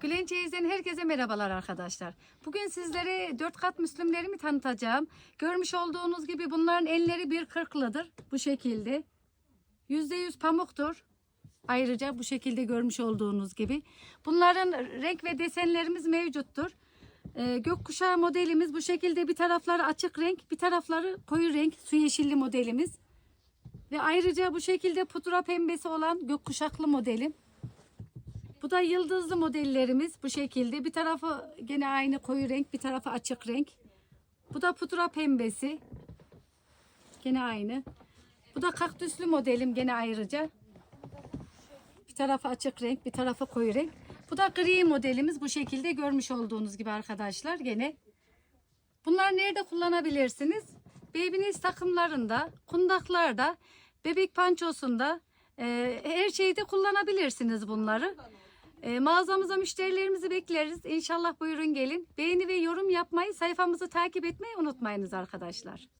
Gülen Çeyiz'den herkese merhabalar arkadaşlar. Bugün sizlere dört kat müslümlerimi tanıtacağım. Görmüş olduğunuz gibi bunların enleri bir kırklıdır. Bu şekilde. Yüzde yüz pamuktur. Ayrıca bu şekilde görmüş olduğunuz gibi. Bunların renk ve desenlerimiz mevcuttur. Ee, gökkuşağı modelimiz bu şekilde bir tarafları açık renk, bir tarafları koyu renk, su yeşilli modelimiz. Ve ayrıca bu şekilde pudra pembesi olan gökkuşaklı modelim. Bu da yıldızlı modellerimiz bu şekilde. Bir tarafı gene aynı koyu renk, bir tarafı açık renk. Bu da pudra pembesi. Gene aynı. Bu da kaktüslü modelim gene ayrıca. Bir tarafı açık renk, bir tarafı koyu renk. Bu da gri modelimiz bu şekilde görmüş olduğunuz gibi arkadaşlar gene. Bunlar nerede kullanabilirsiniz? Baby'niz takımlarında, kundaklarda, bebek pançosunda, e, her şeyde kullanabilirsiniz bunları. E, mağazamıza müşterilerimizi bekleriz. İnşallah buyurun gelin. Beğeni ve yorum yapmayı, sayfamızı takip etmeyi unutmayınız arkadaşlar.